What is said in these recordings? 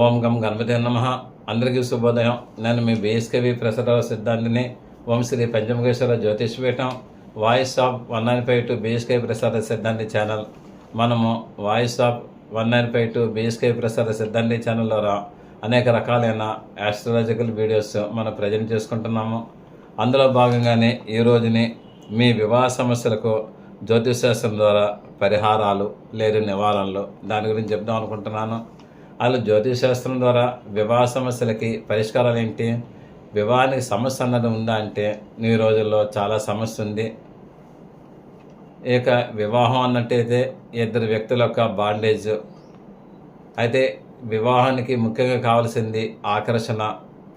ఓం గం గణపతి నమ. అందరికీ శుభోదయం. నేను మీ బేస్కవి ప్రసరాల సిద్ధాంతిని. ఓం Shri Panchamukheshwara Jyotishpeetham voice of one nine five two BSK Prasada Siddhanti channel. మనము voice of one nine five two BSK Prasada Siddhanti channel ద్వారా అనేక రకాలైన ఆస్ట్రాలజికల్ వీడియోస్ మనం ప్రజెంట్ చేసుకుంటున్నాము. అందులో భాగంగానే ఈ రోజుని మీ వివాహ సమస్యలకు జ్యోతిషశాస్త్రం ద్వారా పరిహారాలు లేదు నివారణలు దాని గురించి చెప్దాం అనుకుంటున్నాను. అలా జ్యోతిషశాస్త్రం ద్వారా వివాహ సమస్యలకి పరిష్కారాలు ఏంటి వివాహానికి సమస్య అన్నది ఉందా అంటే ఈ రోజుల్లో చాలా సమస్య ఉంది. ఇక వివాహం అన్నట్టయితే ఇద్దరు వ్యక్తుల యొక్క బాండేజ్. అయితే వివాహానికి ముఖ్యంగా కావాల్సింది ఆకర్షణ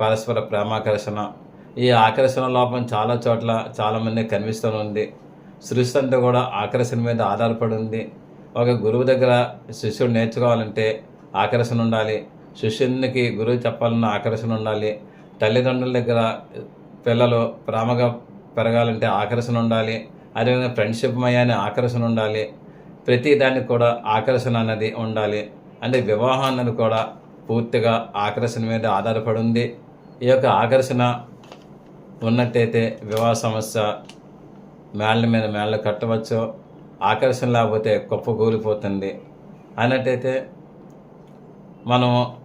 పరస్పర ప్రేమాకర్షణ. ఈ ఆకర్షణ లోపం చాలా చోట్ల చాలామంది కనిపిస్తూ ఉంది. సృష్టి అంతా కూడా ఆకర్షణ మీద ఆధారపడి ఉంది. ఒక గురువు దగ్గర శిష్యుడు నేర్చుకోవాలంటే ఆకర్షణ ఉండాలి శిష్యునికి గురువు చెప్పాలన్న ఆకర్షణ ఉండాలి తల్లిదండ్రుల దగ్గర పిల్లలు ప్రేమగా పెరగాలంటే ఆకర్షణ ఉండాలి అదేవిధంగా ఫ్రెండ్షిప్ అనే ఆకర్షణ ఉండాలి ప్రతి దానికి కూడా ఆకర్షణ అన్నది ఉండాలి. అంటే వివాహం అన్నది కూడా పూర్తిగా ఆకర్షణ మీద ఆధారపడి ఉంది ఈ యొక్క ఆకర్షణ ఉన్నట్టయితే వివాహ సమస్య మేళ్ళ మీద మేళ్ళ కట్టవచ్చు. ఆకర్షణ లేకపోతే కుప్ప కూలిపోతుంది అన్నట్టయితే మనం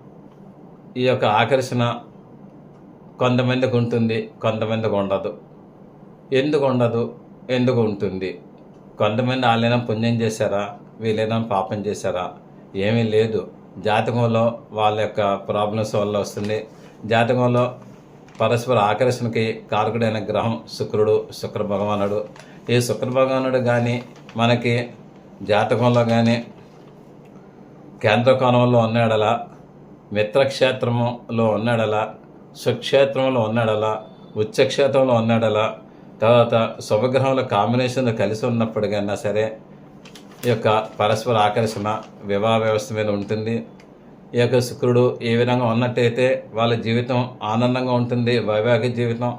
ఈ యొక్క ఆకర్షణ కొంతమందికి ఉంటుంది కొంతమందికి ఉండదు. ఎందుకు ఉండదు? ఎందుకు ఉంటుంది? కొంతమంది వాళ్ళైనా పుణ్యం చేశారా? వీళ్ళైనా పాపం చేశారా? ఏమీ లేదు. జాతకంలో వాళ్ళ యొక్క ప్రాబ్లమ్స్ వల్ల వస్తుంది. జాతకంలో పరస్పర ఆకర్షణకి కారకుడైన గ్రహం శుక్రుడు శుక్ర భగవానుడు. ఈ శుక్ర భగవానుడు కానీ మనకి జాతకంలో కానీ కేంద్రకోణంలో ఉన్నాడల మిత్రక్షేత్రంలో ఉన్నాడల సుక్షేత్రంలో ఉన్నాడల ఉచ్చక్షేత్రంలో ఉన్నాడల తర్వాత శుభగ్రహంలో కాంబినేషన్లో కలిసి ఉన్నప్పటికైనా సరే ఈ యొక్క పరస్పర ఆకర్షణ వివాహ వ్యవస్థ మీద ఉంటుంది. ఈ యొక్క శుక్రుడు ఏ విధంగా ఉన్నట్టయితే వాళ్ళ జీవితం ఆనందంగా ఉంటుంది వైవాహిక జీవితం.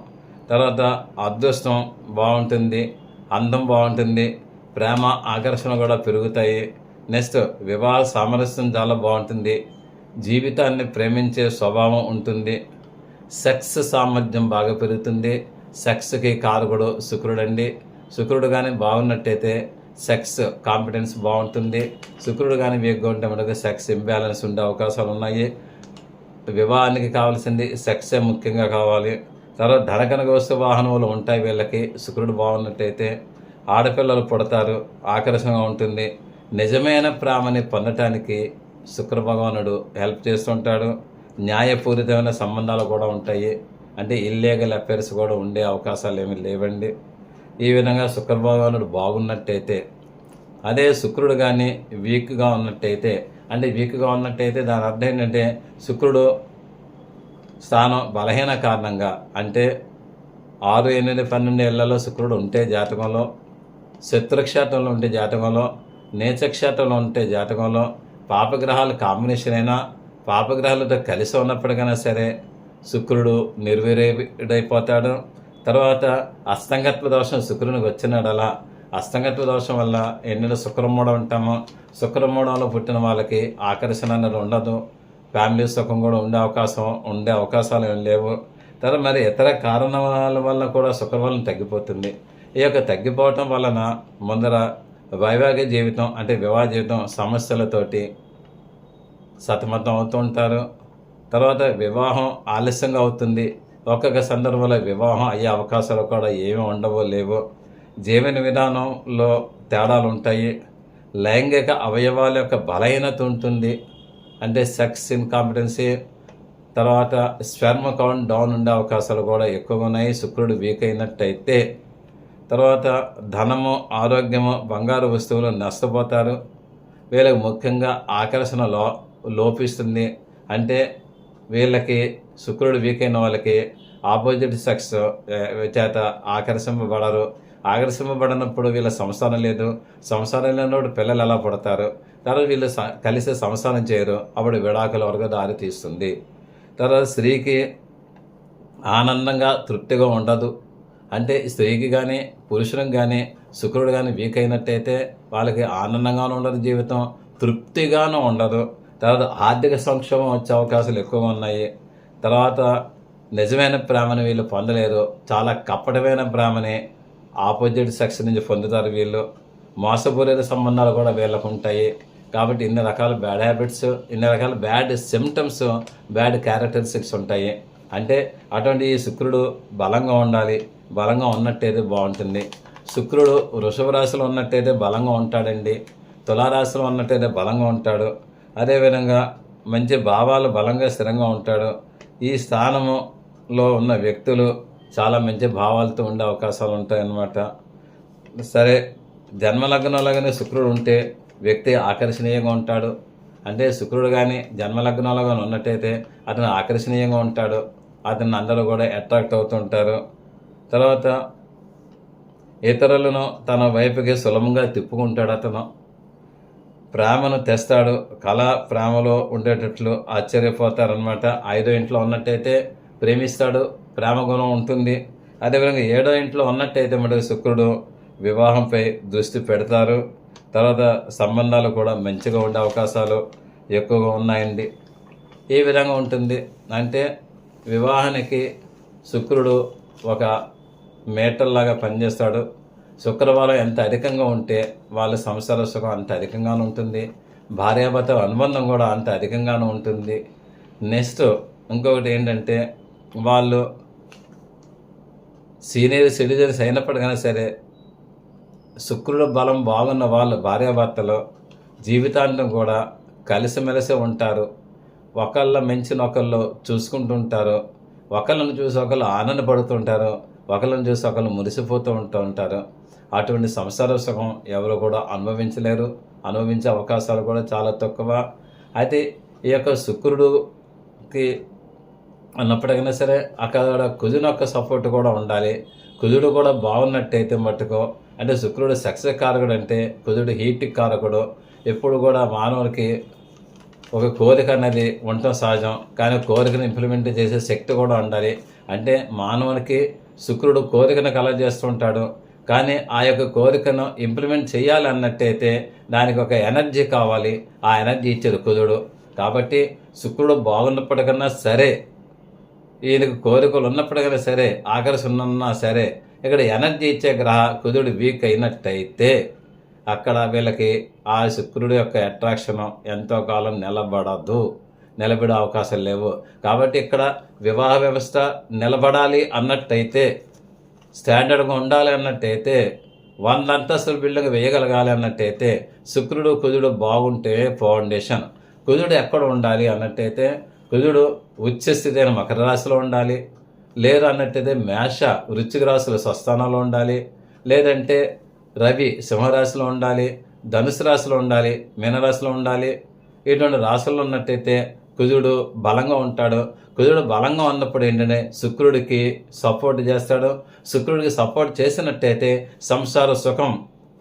తర్వాత అదృష్టం బాగుంటుంది అందం బాగుంటుంది ప్రేమ ఆకర్షణ కూడా పెరుగుతాయి. నెక్స్ట్ వివాహ సామరస్యం చాలా బాగుంటుంది. జీవితాన్ని ప్రేమించే స్వభావం ఉంటుంది. సెక్స్ సామర్థ్యం బాగా పెరుగుతుంది. సెక్స్కి కారకుడు శుక్రుడు అండి శుక్రుడు కానీ బాగున్నట్టయితే సెక్స్ కాన్ఫిడెన్స్ బాగుంటుంది. శుక్రుడు కానీ వీక్గా ఉంటే మనకు సెక్స్ ఇంబ్యాలెన్స్ ఉండే అవకాశాలు ఉన్నాయి. వివాహానికి కావాల్సింది సెక్సే ముఖ్యంగా కావాలి. తర్వాత ధనకనక వస్తు వాహనములు ఉంటాయి వీళ్ళకి. శుక్రుడు బాగున్నట్టయితే ఆడపిల్లలు పుడతారు. ఆకర్షణగా ఉంటుంది. నిజమైన ప్రేమని పొందటానికి శుక్ర భగవానుడు హెల్ప్ చేస్తుంటాడు. న్యాయపూరితమైన సంబంధాలు కూడా ఉంటాయి. అంటే ఇల్లీగల్ అఫైర్స్ కూడా ఉండే అవకాశాలు ఏమీ లేవండి. ఈ విధంగా శుక్ర భగవానుడు బాగున్నట్టయితే అదే శుక్రుడు కానీ వీక్గా ఉన్నట్టయితే అంటే వీక్గా ఉన్నట్టయితే దాని అర్థం ఏంటంటే శుక్రుడు స్థానం బలహీన కారణంగా అంటే ఆరు ఎనిమిది పన్నెండు ఏళ్ళలో శుక్రుడు ఉంటే జాతకంలో శత్రుక్షేత్రంలో ఉంటే జాతకంలో నీచక్షేత్రంలో ఉంటే జాతకంలో పాపగ్రహాలు కాంబినేషన్ అయినా పాపగ్రహాలతో కలిసి ఉన్నప్పటికైనా సరే శుక్రుడు నిర్విరేడైపోతాడు తర్వాత అస్తంగత్వ దోషం శుక్రునికి వచ్చినాడలా అస్తంగత్వ దోషం వల్ల ఎన్నెల శుక్రమూఢం ఉంటామో శుక్రమూఢంలో పుట్టిన వాళ్ళకి ఆకర్షణ అనేది ఉండదు. ఫ్యామిలీ సుఖం కూడా ఉండే అవకాశం ఉండే అవకాశాలు ఏం లేవు. తర్వాత మరి ఇతర కారణాల వల్ల కూడా శుక్రబలం తగ్గిపోతుంది. ఈ యొక్క తగ్గిపోవటం వలన ముందర వైవాహిక జీవితం అంటే వివాహ జీవితం సమస్యలతోటి సతమతం అవుతూ ఉంటారు. తర్వాత వివాహం ఆలస్యంగా అవుతుంది. ఒక్కొక్క సందర్భంలో వివాహం అయ్యే అవకాశాలు కూడా ఏమీ ఉండవో లేవో. జీవన విధానంలో తేడాలు ఉంటాయి. లైంగిక అవయవాల యొక్క బలహీనత ఉంటుంది. అంటే సెక్స్ ఇన్కాంపిటెన్సీ తర్వాత స్పెర్మ్ కౌంట్ డౌన్ ఉండే అవకాశాలు కూడా ఎక్కువగా ఉన్నాయి. శుక్రుడు వీక్ అయినట్టయితే తర్వాత ధనము ఆరోగ్యము బంగారు వస్తువులు నష్టపోతారు. వీళ్ళకి ముఖ్యంగా ఆకర్షణ లో లోపిస్తుంది. అంటే వీళ్ళకి శుక్రుడు వీక్ అయిన వాళ్ళకి ఆపోజిట్ సెక్స్ చేత ఆకర్షింపబడరు. ఆకర్షింపబడినప్పుడు వీళ్ళ సంసారం లేదు. సంసారం లేనప్పుడు పిల్లలు ఎలా పడతారు? తర్వాత వీళ్ళు కలిసి సంసారం చేయరు. అప్పుడు విడాకుల వరకు దారి తీస్తుంది. తర్వాత స్త్రీకి ఆనందంగా తృప్తిగా ఉండదు. అంటే స్త్రీకి కానీ పురుషులకు కానీ శుక్రుడు కానీ వీక్ అయినట్టయితే వాళ్ళకి ఆనందంగానూ ఉండదు జీవితం తృప్తిగానూ ఉండదు. తర్వాత ఆర్థిక సంక్షోభం వచ్చే అవకాశాలు ఎక్కువగా ఉన్నాయి. తర్వాత నిజమైన ప్రేమను వీళ్ళు పొందలేరు. చాలా కప్పటమైన ప్రేమని ఆపోజిట్ సెక్స్ నుంచి పొందుతారు వీళ్ళు. మోసపూరిత సంబంధాలు కూడా వీళ్ళకు ఉంటాయి. కాబట్టి ఇన్ని రకాల బ్యాడ్ హ్యాబిట్స్ ఇన్ని రకాల బ్యాడ్ సిమ్టమ్స్ బ్యాడ్ క్యారెక్టరిస్టిక్స్ ఉంటాయి. అంటే అటువంటి ఈ శుక్రుడు బలంగా ఉండాలి. బలంగా ఉన్నట్టయితే బాగుంటుంది. శుక్రుడు వృషభ రాశిలో ఉన్నట్టయితే బలంగా ఉంటాడండి. తులారాశిలో ఉన్నట్టయితే బలంగా ఉంటాడు. అదేవిధంగా మంచి భావాలు బలంగా స్థిరంగా ఉంటాడు. ఈ స్థానములో ఉన్న వ్యక్తులు చాలా మంచి భావాలతో ఉండే అవకాశాలు ఉంటాయన్నమాట. సరే జన్మలగ్నంలో కానీ శుక్రుడు ఉంటే వ్యక్తి ఆకర్షణీయంగా ఉంటాడు. అంటే శుక్రుడు కానీ జన్మలగ్నంలో కానీ ఉన్నట్టయితే అతను ఆకర్షణీయంగా ఉంటాడు. అతను అందరూ కూడా అట్రాక్ట్ అవుతుంటారు. తర్వాత ఇతరులను తన వైపుకి సులభంగా తిప్పుకుంటాడు అతను. ప్రేమను తెస్తాడు. కళ ప్రేమలో ఉండేటట్లు ఆశ్చర్యపోతారనమాట ఐదో ఇంట్లో ఉన్నట్టయితే ప్రేమిస్తాడు. ప్రేమ గుణం ఉంటుంది. అదేవిధంగా ఏడో ఇంట్లో ఉన్నట్టయితే మరి శుక్రుడు వివాహంపై దృష్టి పెడతారు. తర్వాత సంబంధాలు కూడా మంచిగా ఉండే అవకాశాలు ఎక్కువగా ఉన్నాయండి. ఈ విధంగా ఉంటుంది. అంటే వివాహానికి శుక్రుడు ఒక మేటల్లాగా లాగా పనిచేస్తాడు. శుక్రవారం ఎంత అధికంగా ఉంటే వాళ్ళ సంసార సుఖం అంత అధికంగానే ఉంటుంది. భార్యాభర్త అనుబంధం కూడా అంత అధికంగానే ఉంటుంది. నెక్స్ట్ ఇంకొకటి ఏంటంటే వాళ్ళు సీనియర్ సిటిజన్స్ అయినప్పటికైనా సరే శుక్రుడు బలం బాగున్న వాళ్ళు భార్యాభర్తలు జీవితాంతం కూడా కలిసిమెలిసి ఉంటారు. ఒకళ్ళ మించిన ఒకళ్ళు చూసుకుంటుంటారు. ఒకళ్ళని చూసి ఒకళ్ళు ఆనందపడుతుంటారు. ఒకళ్ళని చూసి ఒకళ్ళు మురిసిపోతూ ఉంటూ ఉంటారు. అటువంటి సంసార సుఖం ఎవరు కూడా అనుభవించలేరు. అనుభవించే అవకాశాలు కూడా చాలా తక్కువ. అయితే ఈ యొక్క శుక్రుడుకి అన్నప్పటికైనా సరే అక్కడ కుజుని యొక్క సపోర్ట్ కూడా ఉండాలి. కుజుడు కూడా బాగున్నట్టయితే మట్టుకో అంటే శుక్రుడు సక్సెస్ కారకుడు అంటే కుజుడు హీట్ కారకుడు. ఎప్పుడు కూడా మానవుడికి ఒక కోరిక అనేది ఉండటం సహజం. కానీ కోరికను ఇంప్లిమెంట్ చేసే శక్తి కూడా ఉండాలి. అంటే మానవునికి శుక్రుడు కోరికను కలగజేస్తుంటాడు. కానీ ఆ యొక్క కోరికను ఇంప్లిమెంట్ చేయాలన్నట్టయితే దానికి ఒక ఎనర్జీ కావాలి. ఆ ఎనర్జీ ఇచ్చేది కుదుడు కాబట్టి శుక్రుడు బాగున్నప్పటికన్నా సరే ఈయనకు కోరికలు ఉన్నప్పటికైనా సరే ఆకర్షణ ఉన్నా సరే ఇక్కడ ఎనర్జీ ఇచ్చే గ్రహ కుదుడు వీక్ అయినట్టయితే అక్కడ వీళ్ళకి ఆ శుక్రుడి యొక్క అట్రాక్షన్ ఎంతో కాలం నిలబడదు. నిలబడే అవకాశాలు లేవు. కాబట్టి ఇక్కడ వివాహ వ్యవస్థ నిలబడాలి అన్నట్టయితే స్టాండర్డ్గా ఉండాలి అన్నట్టయితే వంద అంతస్తుల బిల్డింగ్ వేయగలగాలి అన్నట్టయితే శుక్రుడు కుజుడు బాగుంటే ఫౌండేషన్. కుజుడు ఎక్కడ ఉండాలి అన్నట్టయితే కుజుడు ఉచ్చస్థితి అయిన మకర రాశిలో ఉండాలి. లేదు అన్నట్టయితే మేష వృచ్చిక రాశులు స్వస్థానంలో ఉండాలి. లేదంటే రవి సింహరాశిలో ఉండాలి ధనుసు రాశిలో ఉండాలి మీనరాశిలో ఉండాలి. ఇటువంటి రాశుల్లో ఉన్నట్టయితే కుజుడు బలంగా ఉంటాడు. కుజుడు బలంగా ఉన్నప్పుడు ఏంటంటే శుక్రుడికి సపోర్ట్ చేస్తాడు. శుక్రుడికి సపోర్ట్ చేసినట్టయితే సంసార సుఖం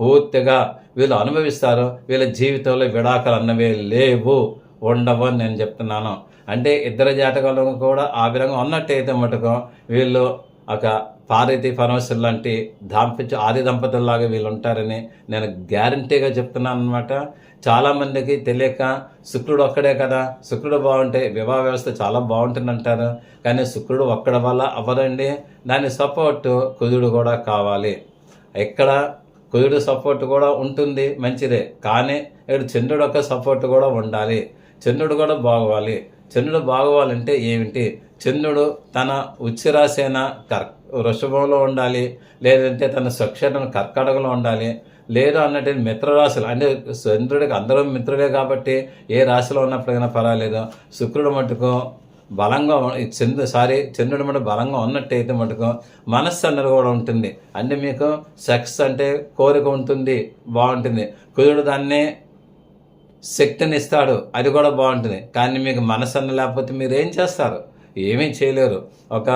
పూర్తిగా వీళ్ళు అనుభవిస్తారు. వీళ్ళ జీవితంలో విడాకలు అన్నవి లేవు. ఉండవు అని నేను చెప్తున్నాను. అంటే ఇద్దరు జాతకాలు కూడా ఆ విధంగా ఉన్నట్టయితే మటుకు వీళ్ళు ఒక పార్వతి పరమేశ్వరు లాంటి దాంపత్య ఆది దంపతుల్లాగా వీళ్ళు ఉంటారని నేను గ్యారంటీగా చెప్తున్నాను అనమాట చాలామందికి తెలియక శుక్రుడు ఒక్కడే కదా శుక్రుడు బాగుంటే వివాహ వ్యవస్థ చాలా బాగుంటుంది అంటారు కానీ శుక్రుడు ఒక్కడ వల్ల అవ్వదండి. దాని సపోర్ట్ కుజుడు కూడా కావాలి. ఇక్కడ కుజుడు సపోర్ట్ కూడా ఉంటుంది మంచిదే. కానీ ఇక్కడ చంద్రుడు యొక్క సపోర్ట్ కూడా ఉండాలి. చంద్రుడు కూడా బాగోవాలి. చంద్రుడు బాగోవాలంటే ఏమిటి? చంద్రుడు తన ఉచ్చిరాశైన కర్ వృషభంలో ఉండాలి. లేదంటే తన స్వక్షరం కర్కాటకంలో ఉండాలి. లేదు అన్నట్టు మిత్రరాశులు అంటే చంద్రుడికి అందరూ మిత్రుడే కాబట్టి ఏ రాశిలో ఉన్నప్పటికైనా పర్వాలేదు. శుక్రుడు మటుకు బలంగా చంద్రు సారీ చంద్రుడు మటు బలంగా ఉన్నట్టయితే మటుకు మనస్సు అన్నది కూడా ఉంటుంది. అంటే మీకు సెక్స్ అంటే కోరిక ఉంటుంది బాగుంటుంది. కుజుడు దాన్ని శక్తిని ఇస్తాడు అది కూడా బాగుంటుంది. కానీ మీకు మనసన్న లేకపోతే మీరు ఏం చేస్తారు? ఏమీ చేయలేరు. ఒక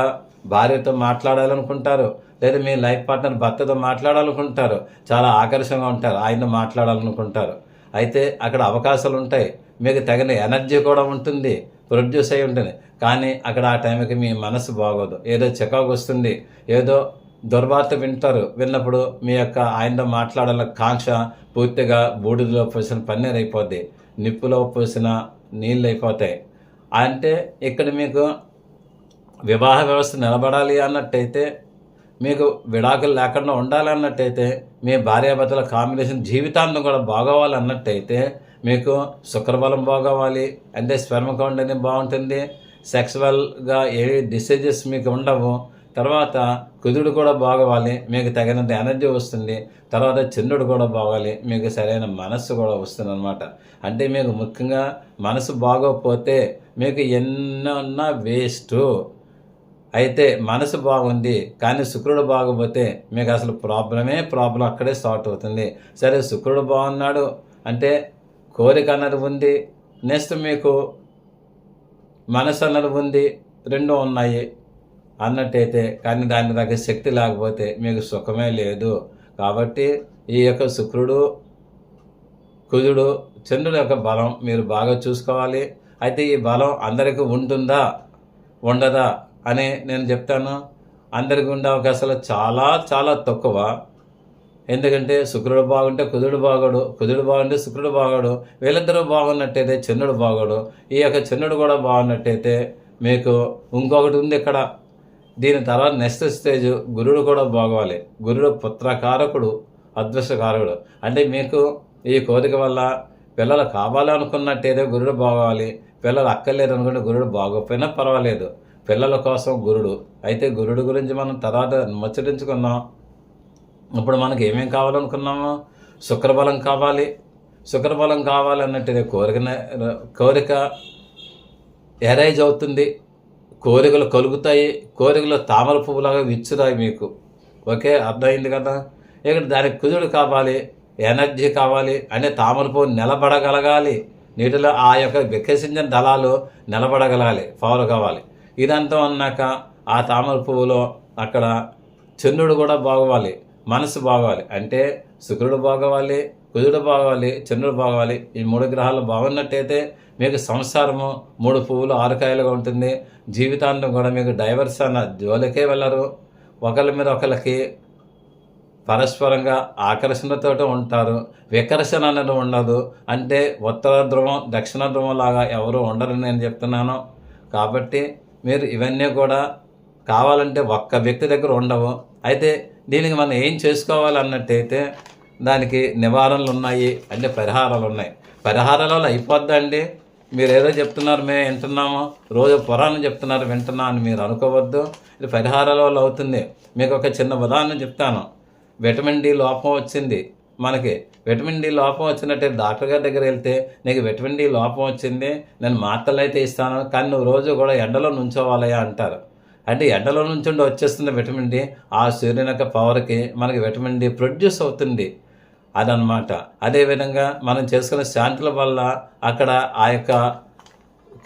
భార్యతో మాట్లాడాలనుకుంటారు లేదా మీ లైఫ్ పార్ట్నర్ భర్తతో మాట్లాడాలనుకుంటారు చాలా ఆకర్షంగా ఉంటారు ఆయన మాట్లాడాలనుకుంటారు. అయితే అక్కడ అవకాశాలు ఉంటాయి. మీకు తగిన ఎనర్జీ కూడా ఉంటుంది ప్రొడ్యూస్ అయి ఉంటుంది. కానీ అక్కడ ఆ టైంకి మీ మనసు బాగోదు. ఏదో చికాకు వస్తుంది ఏదో దుర్వార్త వింటారు. విన్నప్పుడు మీ యొక్క ఆయనతో మాట్లాడాల కాంక్ష పూర్తిగా బూడిదలో పోసిన పన్నీర్ అయిపోద్ది. నిప్పులో పోసిన నీళ్ళు అయిపోతాయి. అంటే ఇక్కడ మీకు వివాహ వ్యవస్థ నిలబడాలి అన్నట్టయితే మీకు విడాకులు లేకుండా ఉండాలి అన్నట్టయితే మీ భార్యాభర్తల కాంబినేషన్ జీవితాంతం కూడా బాగోవాలి అన్నట్టయితే మీకు శుక్రబలం బాగోవాలి అంటే స్పెర్మ్ కౌంట్ అనేది బాగుంటుంది సెక్సువల్గా ఏ డిసీజెస్ మీకు ఉండవు తర్వాత కుదుడు కూడా బాగోవాలి మీకు తగినంత ఎనర్జీ వస్తుంది తర్వాత చంద్రుడు కూడా బాగాలి మీకు సరైన మనస్సు కూడా వస్తుంది అనమాట అంటే మీకు ముఖ్యంగా మనసు బాగోకపోతే మీకు ఎన్నన్నా వేస్ట్ అయితే మనసు బాగుంది కానీ శుక్రుడు బాగోపోతే మీకు అసలు ప్రాబ్లమే ప్రాబ్లం. అక్కడే స్టార్ట్ అవుతుంది. సరే శుక్రుడు బాగున్నాడు అంటే కోరిక అన్నది ఉంది. నెక్స్ట్ మీకు మనసు అన్నది ఉంది. రెండు ఉన్నాయి అన్నట్టయితే కానీ దాని దగ్గర శక్తి లేకపోతే మీకు సుఖమే లేదు. కాబట్టి ఈ యొక్క శుక్రుడు కుజుడు చంద్రుడు యొక్క బలం మీరు బాగా చూసుకోవాలి. అయితే ఈ బలం అందరికీ ఉంటుందా? ఉండదా? అని నేను చెప్తాను. అందరికీ ఉండే అవకాశాలు చాలా చాలా తక్కువ. ఎందుకంటే శుక్రుడు బాగుంటే కుదుడు బాగోడు కుదుడు బాగుంటే శుక్రుడు బాగోడు వీళ్ళిద్దరూ బాగున్నట్టయితే చంద్రుడు బాగోడు ఈ యొక్క చంద్రుడు కూడా బాగున్నట్టయితే మీకు ఇంకొకటి ఉంది ఇక్కడ. దీని తర్వాత నెక్స్ట్ స్టేజ్ గురుడు కూడా బాగోవాలి. గురుడు పుత్రకారకుడు అదృష్టకారకుడు. అంటే మీకు ఈ కోరిక వల్ల పిల్లలు కావాలనుకున్నట్టయితే గురుడు బాగోవాలి. పిల్లలు అక్కర్లేదు అనుకుంటే గురుడు బాగోకపోయినా పర్వాలేదు. పిల్లల కోసం గురుడు. అయితే గురుడు గురించి మనం తర్వాత ముచ్చరించుకున్నాం ఇప్పుడు మనకి ఏమేం కావాలనుకున్నాము? శుక్రబలం కావాలి. శుక్రబలం కావాలి అన్నట్టు కోరిక కోరిక ఎరైజ్ అవుతుంది. కోరికలు కలుగుతాయి. కోరికలు తామర పువ్వులాగా విచ్చుతాయి మీకు. ఓకే అర్థమైంది కదా? ఇక్కడ దానికి కుదుడు కావాలి ఎనర్జీ కావాలి అంటే తామర పువ్వు నిలబడగలగాలి. నీటిలో ఆ యొక్క వికసించిన దళాలు నిలబడగలగాలి పవర్ కావాలి. ఇదంతా అన్నాక ఆ తామర పువ్వులో అక్కడ చంద్రుడు కూడా బాగోవాలి మనసు బాగోవాలి. అంటే శుక్రుడు బాగోవాలి కుజుడు బాగోవాలి చంద్రుడు బాగోవాలి. ఈ మూడు గ్రహాలు బాగున్నట్టయితే మీకు సంసారము మూడు పువ్వులు ఆరుకాయలుగా ఉంటుంది. జీవితాంతం కూడా మీకు డైవర్స్ అన్న జోలికే వెళ్ళరు. ఒకరి మీద ఒకరికి పరస్పరంగా ఆకర్షణతో ఉంటారు. వికర్షణ అనేది ఉండదు. అంటే ఉత్తర ధ్రువం దక్షిణ ధ్రువం లాగా ఎవరు ఉండరు నేను చెప్తున్నాను. కాబట్టి మీరు ఇవన్నీ కూడా కావాలంటే ఒక్క వ్యక్తి దగ్గర ఉండవు. అయితే దీనికి మనం ఏం చేసుకోవాలన్నట్టయితే దానికి నివారణలు ఉన్నాయి అంటే పరిహారాలు ఉన్నాయి పరిహారాలలో అయిపోద్దండి. మీరు ఏదో చెప్తున్నారు మేము వింటున్నాము రోజు పురాణం చెప్తున్నారు వింటున్నా అని మీరు అనుకోవద్దు. ఇది పరిహారాల వల్ల అవుతుంది. మీకు ఒక చిన్న ఉదాహరణ చెప్తాను. విటమిన్ డి లోపం వచ్చింది. మనకి విటమిన్ డి లోపం వచ్చినట్టే డాక్టర్ గారి దగ్గర వెళ్తే నీకు విటమిన్ డి లోపం వచ్చింది నేను మాత్రలు అయితే ఇస్తాను కానీ నువ్వు రోజు కూడా ఎండలో నుంచోవాలయా అంటారు. అంటే ఎండలో నుంచి వచ్చేస్తున్న విటమిన్ డి ఆ సూర్యుని యొక్క పవర్కి మనకి విటమిన్ డి ప్రొడ్యూస్ అవుతుంది. అదనమాట అదేవిధంగా మనం చేసుకున్న శాంతుల వల్ల అక్కడ ఆ యొక్క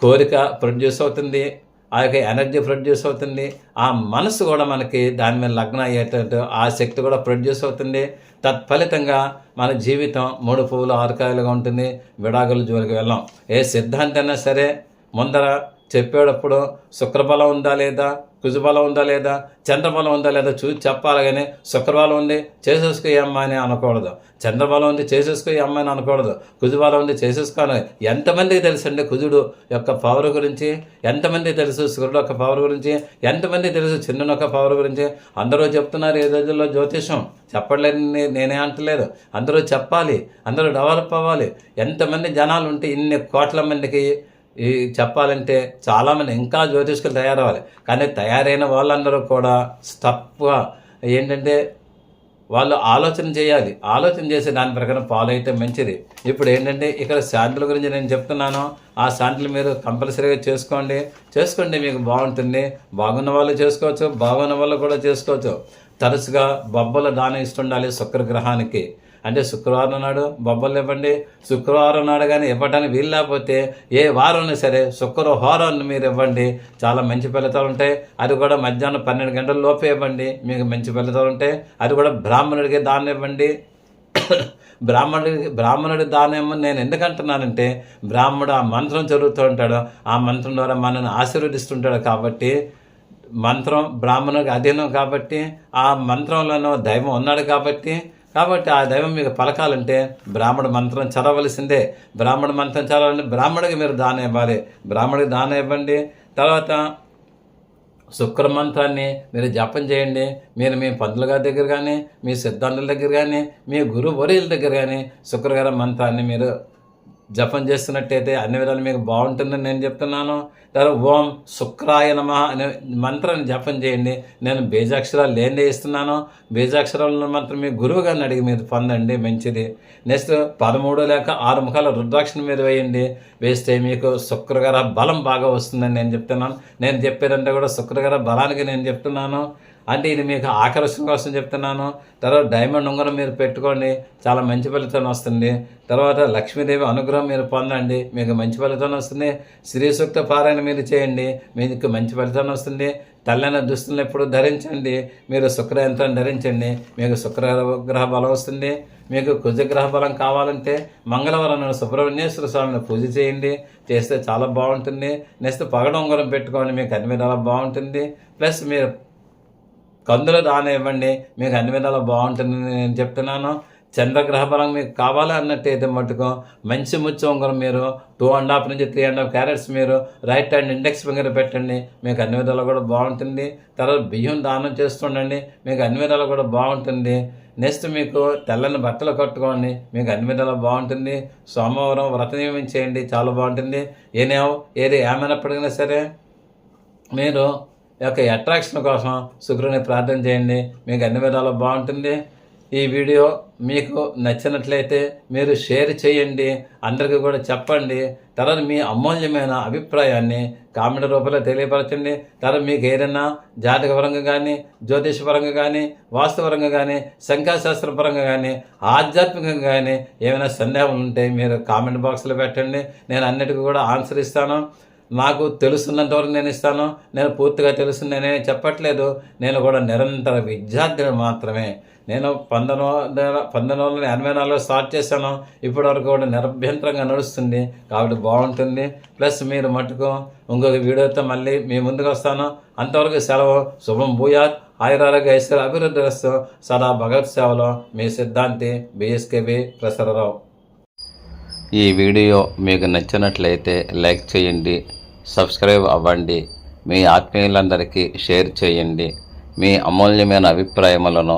కోరిక ప్రొడ్యూస్ అవుతుంది. ఆ యొక్క ఎనర్జీ ప్రొడ్యూస్ అవుతుంది. ఆ మనసు కూడా మనకి దాని మీద లగ్నం అయ్యేటట్టు ఆ శక్తి కూడా ప్రొడ్యూస్ అవుతుంది. తత్ఫలితంగా మన జీవితం మూడు పువ్వులు ఆరుకాయలుగా ఉంటుంది. విడాకుల జోలికి వెళ్ళాం. ఏ సిద్ధాంతైనా సరే ముందర చెప్పేటప్పుడు శుక్రబలం ఉందా లేదా? కుజబలం ఉందా లేదా? చంద్రబలం ఉందా లేదా? చూసి చెప్పాలి కానీ శుక్రబలం ఉంది చేసేసుకో ఈ అమ్మాయిని అనకూడదు. చంద్రబలం ఉంది చేసేసుకో ఈ అమ్మాయిని అనకూడదు. కుజబలం ఉంది చేసేసుకోని ఎంతమందికి తెలుసండి కుజుడు యొక్క పవర్ గురించి? ఎంతమందికి తెలుసు సూర్యుడు యొక్క పవర్ గురించి? ఎంతమందికి తెలుసు చిన్న యొక్క పవర్ గురించి? అందరూ చెప్తున్నారు ఏ రోజుల్లో జ్యోతిషం చెప్పట్లేదు నేనే అంటలేదు. అందరూ చెప్పాలి అందరూ డెవలప్ అవ్వాలి. ఎంతమంది జనాలు ఉంటే ఇన్ని కోట్ల మందికి ఈ చెప్పాలంటే చాలామంది ఇంకా జ్యోతిష్కులు తయారవ్వాలి. కానీ తయారైన వాళ్ళందరూ కూడా తక్కువ ఏంటంటే వాళ్ళు ఆలోచన చేయాలి. ఆలోచన చేసి దాని ప్రకారం ఫాలో అయితే మంచిది. ఇప్పుడు ఏంటంటే ఇక్కడ శాంతుల గురించి నేను చెప్తున్నాను. ఆ శాంతులు మీరు కంపల్సరీగా చేసుకోండి. చేసుకోండి మీకు బాగుంటుంది. బాగున్న వాళ్ళు చేసుకోవచ్చు. బాగున్న వాళ్ళు కూడా చేసుకోవచ్చు. తరచుగా బొబ్బల దానం ఇస్తుండాలి శుక్రగ్రహానికి. అంటే శుక్రవారం నాడు బొబ్బలు ఇవ్వండి. శుక్రవారం నాడు కానీ ఇవ్వడానికి వీలు లేకపోతే ఏ వారం సరే శుక్రవారం మీరు ఇవ్వండి. చాలా మంచి ఫలితాలు ఉంటాయి. అది కూడా మధ్యాహ్నం పన్నెండు గంటల లోపే ఇవ్వండి. మీకు మంచి ఫలితాలు ఉంటాయి. అది కూడా బ్రాహ్మణుడికి దాన్ని ఇవ్వండి. బ్రాహ్మణుడి బ్రాహ్మణుడి దానేమో నేను ఎందుకంటున్నానంటే బ్రాహ్మణుడు ఆ మంత్రం చదువుతూ ఉంటాడు. ఆ మంత్రం ద్వారా మనల్ని ఆశీర్వదిస్తుంటాడు కాబట్టి మంత్రం బ్రాహ్మణుడికి అధీనం కాబట్టి ఆ మంత్రంలోనో దైవం ఉన్నాడు కాబట్టి కాబట్టి ఆ దైవం మీకు పలకాలంటే బ్రాహ్మణ మంత్రం చదవలసిందే. బ్రాహ్మణ మంత్రం చదవాలంటే బ్రాహ్మణికి మీరు దానం ఇవ్వాలి. బ్రాహ్మణికి దానం ఇవ్వండి. తర్వాత శుక్ర మంత్రాన్ని మీరు జపం చేయండి. మీరు మీ పంతుల గారి దగ్గర కానీ మీ సిద్ధాంతుల దగ్గర కానీ మీ గురు వరీల దగ్గర కానీ శుక్రగారి మంత్రాన్ని మీరు జపం చేస్తున్నట్టయితే అన్ని విధాలు మీకు బాగుంటుందని నేను చెప్తున్నాను. తర్వాత ఓం శుక్రాయ నమ అనే మంత్రాన్ని జపం చేయండి. నేను బీజాక్షరాలు లేని ఇస్తున్నాను బీజాక్షరాల మంత్రం మీ గురువు గారిని అడిగి మీరు పొందండి మంచిది. నెక్స్ట్ పదమూడు లేక ఆరు ముఖాల రుద్రాక్షణ మీద వేయండి. వేస్తే మీకు శుక్రగర బలం బాగా వస్తుందని నేను చెప్తున్నాను. నేను చెప్పేదంటే కూడా శుక్రగర బలానికి నేను చెప్తున్నాను. అంటే ఇది మీకు ఆకర్షణ కోసం చెప్తున్నాను. తర్వాత డైమండ్ ఉంగరం మీరు పెట్టుకోండి. చాలా మంచి ఫలితం వస్తుంది. తర్వాత లక్ష్మీదేవి అనుగ్రహం మీరు పొందండి. మీకు మంచి ఫలితం వస్తుంది. శ్రీ సూక్త పారాయణ మీరు చేయండి. మీకు మంచి ఫలితం వస్తుంది. తెల్లైన దుస్తులను ఎప్పుడు ధరించండి. మీరు శుక్రయంత్రాన్ని ధరించండి. మీకు శుక్రగ్రహ బలం వస్తుంది. మీకు కుజగ్రహ బలం కావాలంటే మంగళవారం నాడు సుబ్రహ్మణ్యేశ్వర స్వామిని పూజ చేయండి. చేస్తే చాలా బాగుంటుంది. నెక్స్ట్ పగడ ఉంగరం పెట్టుకోండి. మీకు అన్ని విధాలా బాగుంటుంది. ప్లస్ మీరు కందులు దానం ఇవ్వండి. మీకు అన్ని విధాలా బాగుంటుందని నేను చెప్తున్నాను. చంద్రగ్రహ బలం మీకు కావాలా అన్నట్టయితే మటుకు మంచి ముచ్చు ఉంగరం మీరు టూ అండ్ హాఫ్ నుంచి త్రీ అండ్ హాఫ్ క్యారెట్స్ మీరు రైట్ హ్యాండ్ ఇండెక్స్ ఫింగర్ పెట్టండి మీకు అన్ని విధాలు కూడా బాగుంటుంది. తర్వాత బియ్యం దానం చేస్తుండండి మీకు అన్ని విధాలు కూడా బాగుంటుంది. నెక్స్ట్ మీకు తెల్లని బట్టలు కట్టుకోండి మీకు అన్ని విధాలు బాగుంటుంది. సోమవారం వ్రత నియమం చేయండి చాలా బాగుంటుంది. ఏనేమో ఏది ఏమైనప్పటికైనా సరే మీరు యొక్క అట్రాక్షన్ కోసం శుక్రుని ప్రార్థన చేయండి మీకు అన్ని విధాలు బాగుంటుంది. ఈ వీడియో మీకు నచ్చినట్లయితే మీరు షేర్ చేయండి అందరికీ కూడా చెప్పండి. తర్వాత మీ అమూల్యమైన అభిప్రాయాన్ని కామెంట్ రూపంలో తెలియపరచండి. తర్వాత మీకు ఏదైనా జాతకపరంగా కానీ జ్యోతిషపరంగా కానీ వాస్తుపరంగా కానీ శంఖాశాస్త్రపరంగా కానీ ఆధ్యాత్మికంగా కానీ ఏమైనా సందేహాలు ఉంటే మీరు కామెంట్ బాక్స్లో పెట్టండి. నేను అన్నిటికీ కూడా ఆన్సర్ ఇస్తాను. నాకు తెలుసున్నంతవరకు నేను ఇస్తాను. నేను పూర్తిగా తెలుసు నేనే చెప్పట్లేదు. నేను కూడా నిరంతర విద్యార్థిని మాత్రమే. నేను పంతొమ్మిది వందల పంతొమ్మిది వందల ఎనభై నాలుగులో స్టార్ట్ చేశాను. ఇప్పటి వరకు కూడా నిరభ్యంతరంగా నడుస్తుంది. కాబట్టి బాగుంటుంది. ప్లస్ మీరు మటుకు ఇంకొక వీడియోతో మళ్ళీ మీ ముందుకు వస్తాను. అంతవరకు సెలవు. శుభం భూయాత్. ఆయురారోగ్య ఐశ్వర్య అభివృద్ధి రస్తూ. సదా భగవత్ సేవలో మీ సిద్ధాంతి బిఎస్కేబి ప్రసరరావు. ఈ వీడియో మీకు నచ్చినట్లయితే లైక్ చేయండి. సబ్స్క్రైబ్ అవ్వండి. మీ ఆత్మీయులందరికీ షేర్ చేయండి. మీ అమూల్యమైన అభిప్రాయములను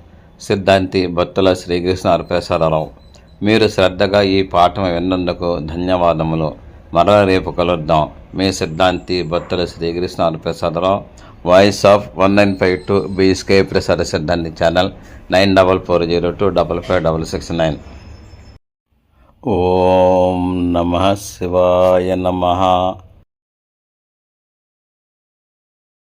సిద్ధాంతి భక్తుల శ్రీకృష్ణ అర్పేశ్వరరావు మీరు శ్రద్ధగా ఈ పాఠం విన్నందుకు ధన్యవాదములు. మరల రేపు కలుద్దాం. మీ సిద్ధాంతి భక్తుల Srikrishna Arpeshwararao voice of one nine five two BSK Prasada Siddhanti channel. Nine double four zero two double five double six nine. ఓం నమ శివాయ నమ.